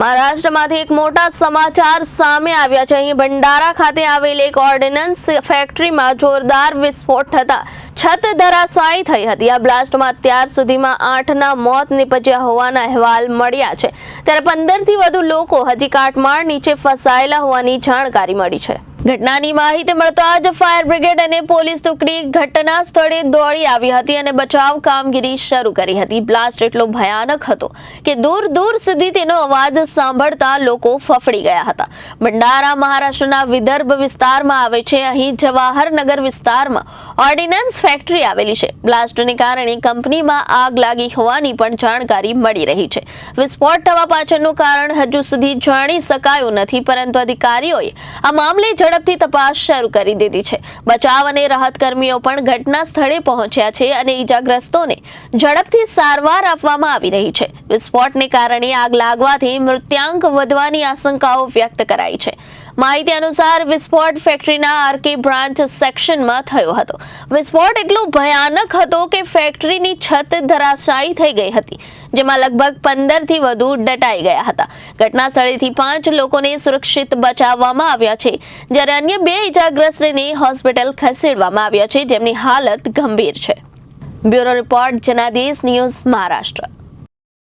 મહારાષ્ટ્રમાંથી એક મોટા સમાચાર સામે આવ્યા છે. અહીં ભંડારા ખાતે આવેલી એક ઓર્ડિનન્સ ફેક્ટરીમાં જોરદાર વિસ્ફોટ થતા છત ધરાશાયી થઈ હતી. આ બ્લાસ્ટમાં અત્યાર સુધીમાં આઠના મોત નિપજ્યા હોવાના અહેવાલ મળ્યા છે. ત્યારે પંદરથી વધુ લોકો હજી કાટમાળ નીચે ફસાયેલા હોવાની જાણકારી મળી છે. ઘટનાની માહિતી મળતા જ ફાયર બ્રિગેડ અને પોલીસ ટુકડી ઘટના સ્થળે દોડી આવી હતી અને બચાવ કામગીરી શરૂ કરી હતી. બ્લાસ્ટ એટલો ભયાનક હતો કે દૂર દૂર સુધી તેનો અવાજ સાંભળતા લોકો ફફડી ગયા હતા. ભંડારા મહારાષ્ટ્રના વિદર્ભ વિસ્તારમાં આવે છે. અહીં જવાહરનગર વિસ્તારમાં ઓર્ડિનન્સ ફેક્ટરી આવેલી છે. બ્લાસ્ટને કારણે કંપનીમાં આગ લાગી હોવાની પણ જાણકારી મળી રહી છે. વિસ્ફોટ થવા પાછળનું કારણ હજુ સુધી જાણી શકાયું નથી, પરંતુ અધિકારીઓએ આ મામલે ઝડપથી તપાસ શરૂ કરી દીધી છે. બચાવ અને રાહત કર્મીઓ પણ ઘટના સ્થળે પહોંચ્યા છે અને ઈજાગ્રસ્તોને ઝડપથી સારવાર આપવામાં આવી રહી છે. વિસ્ફોટને કારણે આગ લાગવાથી મૃત્યાંક વધવાની આશંકાઓ વ્યક્ત કરાઈ છે. માહિતી અનુસાર વિસ્ફોટ ફેક્ટરીના આરકે બ્રાન્ચ સેક્શનમાં થયો હતો. વિસ્ફોટ એટલો ભયાનક હતો કે ફેક્ટરીની છત ધરાશાયી થઈ ગઈ હતી. જેમાં લગભગ પંદરથી વધુ દટાઈ ગયા હતા. ઘટના સ્થળેથી પાંચ લોકોને સુરક્ષિત બચાવવામાં આવ્યા છે. જ્યારે અન્ય બે ઇજાગ્રસ્તને હોસ્પિટલ ખસેડવામાં આવ્યા છે, જેમની હાલત ગંભીર છે. Bureau report Janadesh news Maharashtra.